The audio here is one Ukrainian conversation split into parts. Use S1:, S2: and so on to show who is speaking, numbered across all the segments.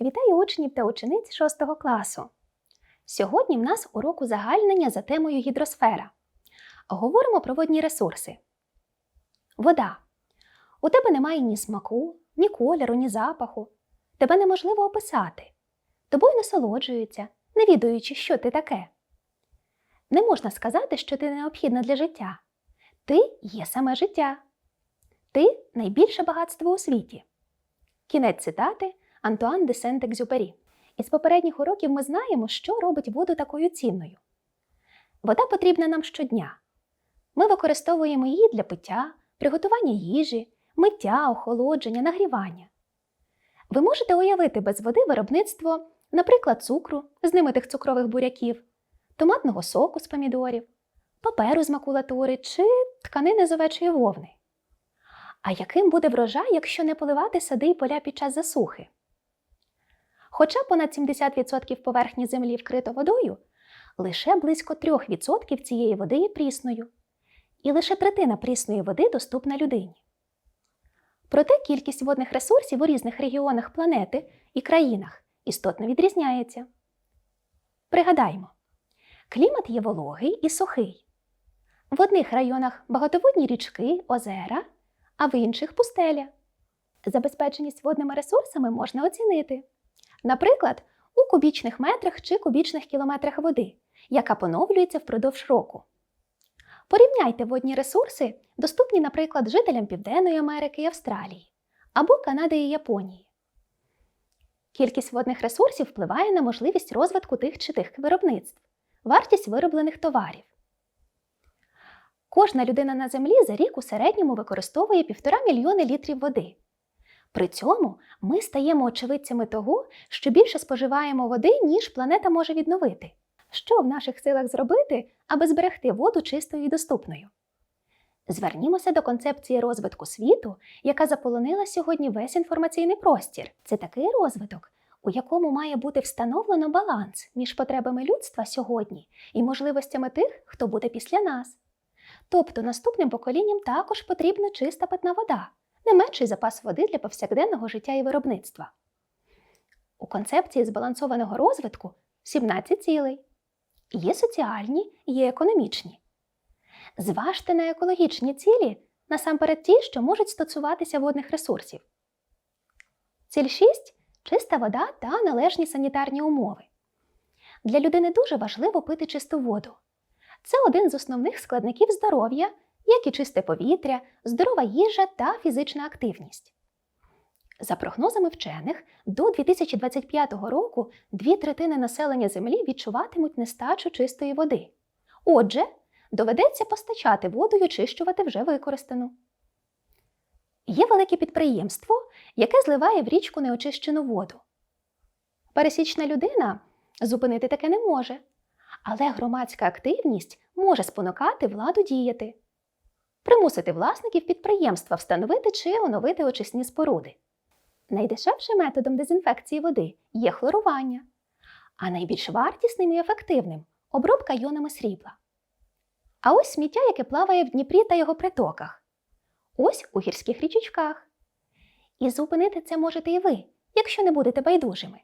S1: Вітаю учнів та учениць 6 класу. Сьогодні в нас урок узагальнення за темою гідросфера. Говоримо про водні ресурси. Вода. У тебе немає ні смаку, ні кольору, ні запаху. Тебе неможливо описати. Тобою насолоджуються, не відаючи, що ти таке. Не можна сказати, що ти необхідна для життя. Ти є саме життя. Ти найбільше багатство у світі. Кінець цитати Антуан де Сент-Екзюпері. Із попередніх уроків ми знаємо, що робить воду такою цінною. Вода потрібна нам щодня. Ми використовуємо її для пиття, приготування їжі, миття, охолодження, нагрівання. Ви можете уявити без води виробництво, наприклад, цукру з немитих цукрових буряків, томатного соку з помідорів, паперу з макулатури чи тканини з овечої вовни. А яким буде врожай, якщо не поливати сади й поля під час засухи? Хоча понад 70% поверхні землі вкрито водою, лише близько 3% цієї води є прісною, і лише третина прісної води доступна людині. Проте кількість водних ресурсів у різних регіонах планети і країнах істотно відрізняється. Пригадаймо, клімат є вологий і сухий. В одних районах багатоводні річки, озера, а в інших пустеля. Забезпеченість водними ресурсами можна оцінити. Наприклад, у кубічних метрах чи кубічних кілометрах води, яка поновлюється впродовж року. Порівняйте водні ресурси, доступні, наприклад, жителям Південної Америки і Австралії або Канади і Японії. Кількість водних ресурсів впливає на можливість розвитку тих чи тих виробництв, вартість вироблених товарів. Кожна людина на землі за рік у середньому використовує 1,5 мільйони літрів води. При цьому ми стаємо очевидцями того, що більше споживаємо води, ніж планета може відновити. Що в наших силах зробити, аби зберегти воду чистою і доступною? Звернімося до концепції розвитку світу, яка заполонила сьогодні весь інформаційний простір. Це такий розвиток, у якому має бути встановлено баланс між потребами людства сьогодні і можливостями тих, хто буде після нас. Тобто наступним поколінням також потрібна чиста питна вода, не менший запас води для повсякденного життя і виробництва. У концепції збалансованого розвитку 17 цілей. Є соціальні, є економічні. Зважте на екологічні цілі насамперед ті, що можуть стосуватися водних ресурсів. Ціль 6 чиста вода та належні санітарні умови. Для людини дуже важливо пити чисту воду. Це один з основних складників здоров'я, як і чисте повітря, здорова їжа та фізична активність. За прогнозами вчених, до 2025 року дві третини населення Землі відчуватимуть нестачу чистої води. Отже, доведеться постачати воду й очищувати вже використану. Є велике підприємство, яке зливає в річку неочищену воду. Пересічна людина зупинити таке не може, але громадська активність може спонукати владу діяти, примусити власників підприємства встановити чи оновити очисні споруди. Найдешевшим методом дезінфекції води є хлорування, а найбільш вартісним і ефективним обробка йонами срібла. А ось сміття, яке плаває в Дніпрі та його притоках, ось у гірських річечках. І зупинити це можете і ви, якщо не будете байдужими.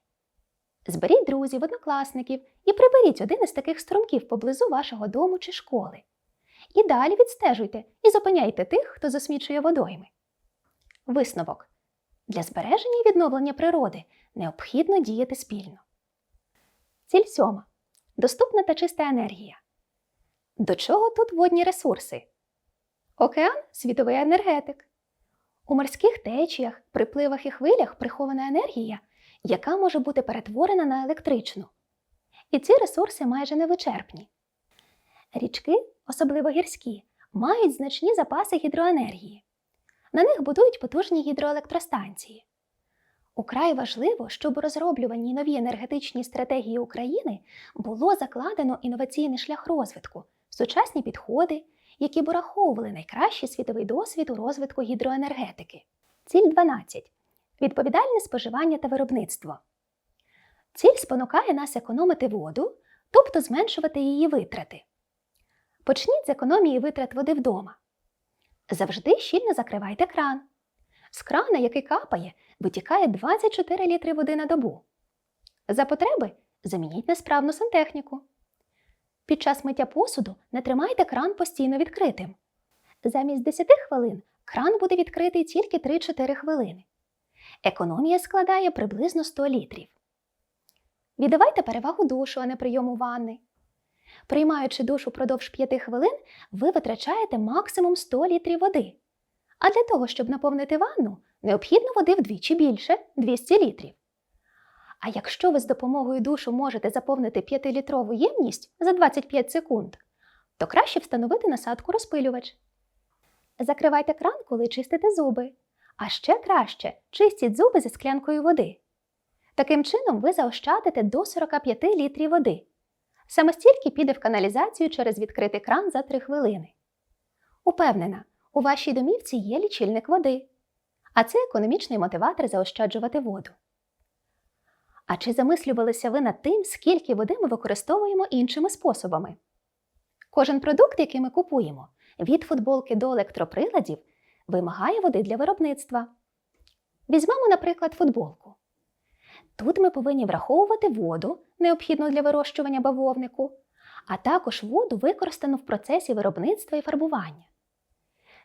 S1: Зберіть друзів, однокласників і приберіть один із таких струмків поблизу вашого дому чи школи. І далі відстежуйте і зупиняйте тих, хто засмічує водойми. Висновок. Для збереження і відновлення природи необхідно діяти спільно. Ціль сьома. Доступна та чиста енергія. До чого тут водні ресурси? Океан світовий енергетик. У морських течіях, припливах і хвилях прихована енергія, яка може бути перетворена на електричну. І ці ресурси майже невичерпні. Річки, особливо гірські, мають значні запаси гідроенергії. На них будують потужні гідроелектростанції. Украй важливо, щоб у розроблюванні нові енергетичні стратегії України було закладено інноваційний шлях розвитку, сучасні підходи, які б ураховували найкращий світовий досвід у розвитку гідроенергетики. Ціль 12. Відповідальне споживання та виробництво. Ціль спонукає нас економити воду, тобто зменшувати її витрати. Почніть з економії витрат води вдома. Завжди щільно закривайте кран. З крана, який капає, витікає 24 літри води на добу. За потреби замініть несправну сантехніку. Під час миття посуду не тримайте кран постійно відкритим. Замість 10 хвилин кран буде відкритий тільки 3-4 хвилини. Економія складає приблизно 100 літрів. Віддавайте перевагу душу, а не прийому ванни. Приймаючи душ упродовж 5 хвилин, ви витрачаєте максимум 100 літрів води. А для того, щоб наповнити ванну, необхідно води вдвічі більше 200 літрів. А якщо ви з допомогою душу можете заповнити 5-літрову ємність за 25 секунд, то краще встановити насадку розпилювач. Закривайте кран, коли чистите зуби. А ще краще чистіть зуби зі склянкою води. Таким чином ви заощадите до 45 літрів води. Саме стільки піде в каналізацію через відкритий кран за 3 хвилини. Упевнена, у вашій домівці є лічильник води, а це економічний мотиватор заощаджувати воду. А чи замислювалися ви над тим, скільки води ми використовуємо іншими способами? Кожен продукт, який ми купуємо, від футболки до електроприладів, вимагає води для виробництва. Візьмемо, наприклад, футболку. Тут ми повинні враховувати воду, необхідну для вирощування бавовнику, а також воду, використану в процесі виробництва і фарбування.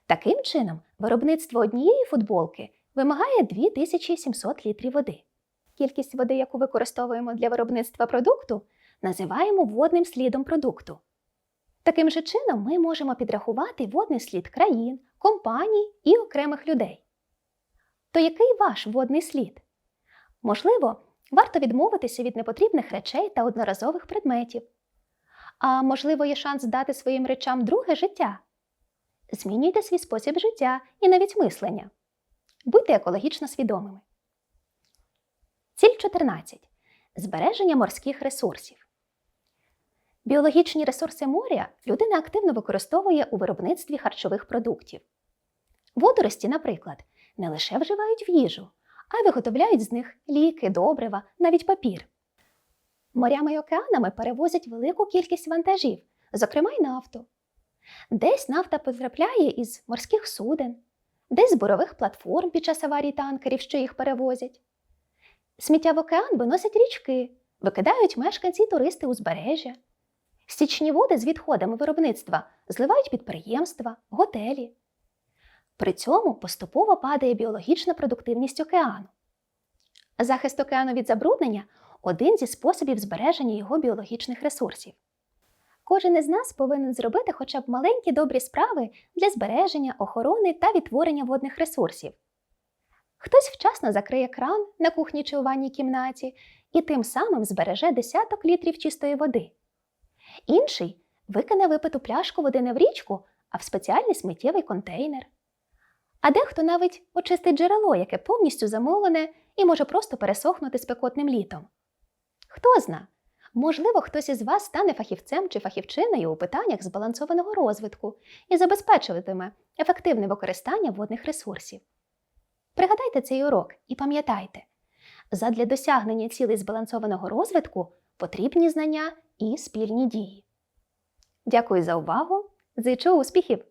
S1: Таким чином, виробництво однієї футболки вимагає 2700 літрів води. Кількість води, яку використовуємо для виробництва продукту, називаємо водним слідом продукту. Таким же чином ми можемо підрахувати водний слід країн, компаній і окремих людей. То який ваш водний слід? Можливо, варто відмовитися від непотрібних речей та одноразових предметів. А можливо, є шанс дати своїм речам друге життя. Змінюйте свій спосіб життя і навіть мислення. Будьте екологічно свідомими. Ціль 14. Збереження морських ресурсів. Біологічні ресурси моря людина активно використовує у виробництві харчових продуктів. Водорості, наприклад, не лише вживають в їжу, а виготовляють з них ліки, добрива, навіть папір. Морями й океанами перевозять велику кількість вантажів, зокрема й нафту. Десь нафта потрапляє із морських суден, десь з бурових платформ під час аварій танкерів, що їх перевозять. Сміття в океан виносять річки, викидають мешканці й туристи узбережжя. Стічні води з відходами виробництва зливають підприємства, готелі. При цьому поступово падає біологічна продуктивність океану. Захист океану від забруднення один зі способів збереження його біологічних ресурсів. Кожен із нас повинен зробити хоча б маленькі добрі справи для збереження, охорони та відтворення водних ресурсів. Хтось вчасно закриє кран на кухні чи у ванній кімнаті і тим самим збереже десяток літрів чистої води. Інший викине випиту пляшку води не в річку, а в спеціальний сміттєвий контейнер. А дехто навіть очистить джерело, яке повністю замолене і може просто пересохнути спекотним літом. Хто зна, можливо, хтось із вас стане фахівцем чи фахівчиною у питаннях збалансованого розвитку і забезпечуватиме ефективне використання водних ресурсів. Пригадайте цей урок і пам'ятайте, задля досягнення цілей збалансованого розвитку потрібні знання і спільні дії. Дякую за увагу! Зичу успіхів!